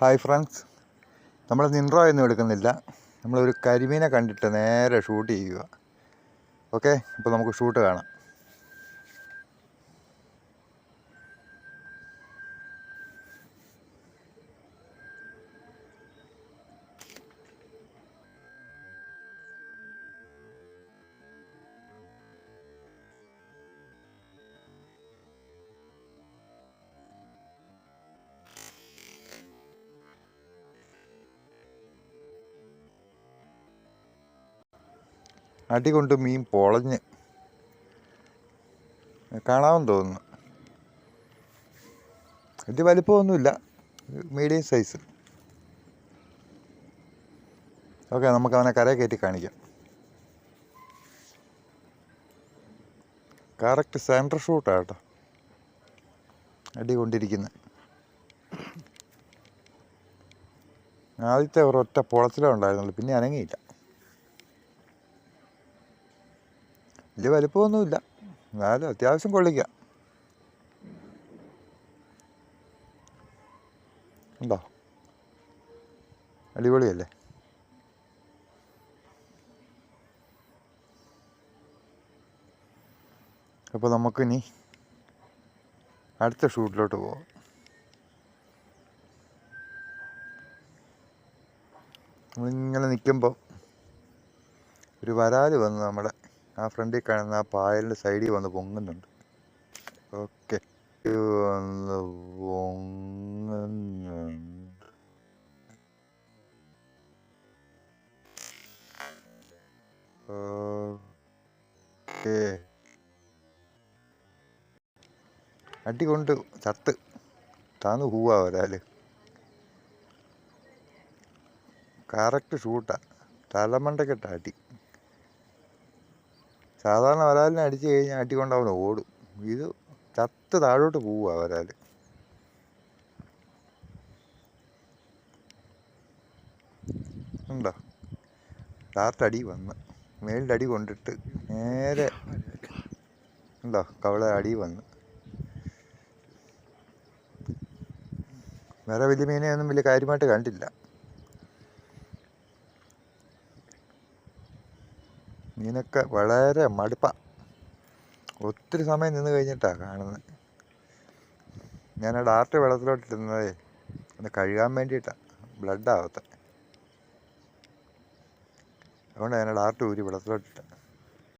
Hi friends. നമ്മൾ നിൻറോ ഒന്നും എടുക്കുന്നില്ല. നമ്മളൊരു കരിമീനെ കണ്ടിട്ട് നേരെ ഷൂട്ട് ചെയ്യുക. ഓക്കെ? അപ്പോൾ നമുക്ക് ഷൂട്ട് കാണാം. അടി കൊണ്ട് മീൻ പൊളഞ്ഞ്. കാണാമെന്ന് തോന്നുന്നു. ഇത് വലിപ്പമൊന്നുമില്ല. Medium size. ഓക്കെ നമുക്ക് അവനെ കരയെ കയറ്റി കാണിക്കാം. കറക്റ്റ് സെന്റർ ഷൂട്ടാണ് കേട്ടോ. അടി കൊണ്ടിരിക്കുന്നത് ആദ്യത്തെ ഒരൊറ്റ പൊളച്ചിലേ ഉണ്ടായിരുന്നുള്ളൂ. പിന്നെ അനങ്ങിയില്ല. വലിയ വലിപ്പമൊന്നുമില്ല. എന്നാലും അത്യാവശ്യം കൊള്ളിക്കാം ഉണ്ടോ? അടിപൊളിയല്ലേ? അപ്പോൾ നമുക്കിനി അടുത്ത ഷൂട്ടിലോട്ട് പോവാം. നമ്മളിങ്ങനെ നിൽക്കുമ്പോൾ ഒരു വരാൽ വന്ന് നമ്മുടെ ആ ഫ്രണ്ടിൽ കാണുന്ന ആ പായലിന്റെ സൈഡിൽ വന്ന് പൊങ്ങുന്നുണ്ട്. ഓക്കെ. വന്ന് പൊങ്ങുന്നുണ്ട്. ഓക്കെ. അടി കൊണ്ട് ചത്ത് താന്ന് പോവാ ഒരാൾ കറക്റ്റ് ഷൂട്ടാ. തലമണ്ടക്കെട്ട അടി. സാധാരണ വരാലിനെ അടിച്ചു കഴിഞ്ഞാൽ അടി കൊണ്ട് അവൻ ഓടും. ഇത് ചത്ത് താഴോട്ട് പോവുക വരാൽ ഉണ്ടോ? ഡാർട്ട് അടി വന്ന്. മേളിന്റെ അടി കൊണ്ടിട്ട് നേരെ ഉണ്ടോ? കവള അടി വന്ന്. വേറെ വലിയ മീനെ ഒന്നും വലിയ കാര്യമായിട്ട് കണ്ടില്ല. മീനൊക്കെ വളരെ മടുപ്പാണ് ഒത്തിരി സമയം നിന്ന് കഴിഞ്ഞിട്ടാണ് കാണുന്നത് ഞാൻ ആ ഡാർട്ട് വെള്ളത്തിലോട്ട് ഇടുന്നതേ ഒന്ന് കഴുകാൻ വേണ്ടിയിട്ടാണ് ബ്ലഡ് ആവത്തെ അതുകൊണ്ട് ഞാൻ ഡാർട്ട് ഊരി വെള്ളത്തിലോട്ടിട്ട.